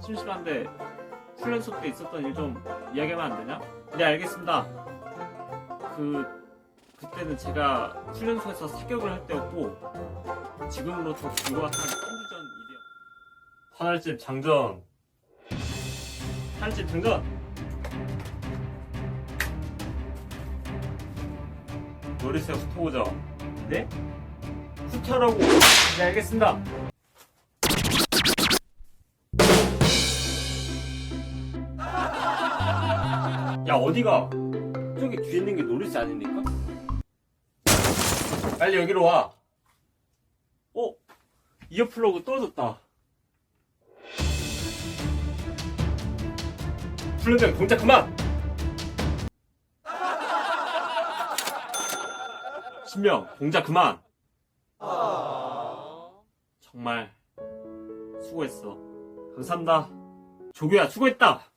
심심한데 훈련소 때 있었던 일 좀 이야기하면 안 되냐? 네 알겠습니다. 그 그때는 제가 훈련소에서 사격을 할 때였고 지금으로 저 불과 한 3주 전 일이요. 하늘집 장전. 하늘집 장전. 노리스의 후토우죠. 네? 후퇴하라고. 네 알겠습니다. 야 어디가? 저기 뒤에 있는 게 노리스 아닙니까? 빨리 여기로 와. 어? 이어 플러그 떨어졌다. 훈련장 동작 그만! 신명 동작 그만! 정말 수고했어. 감사합니다. 조교야 수고했다.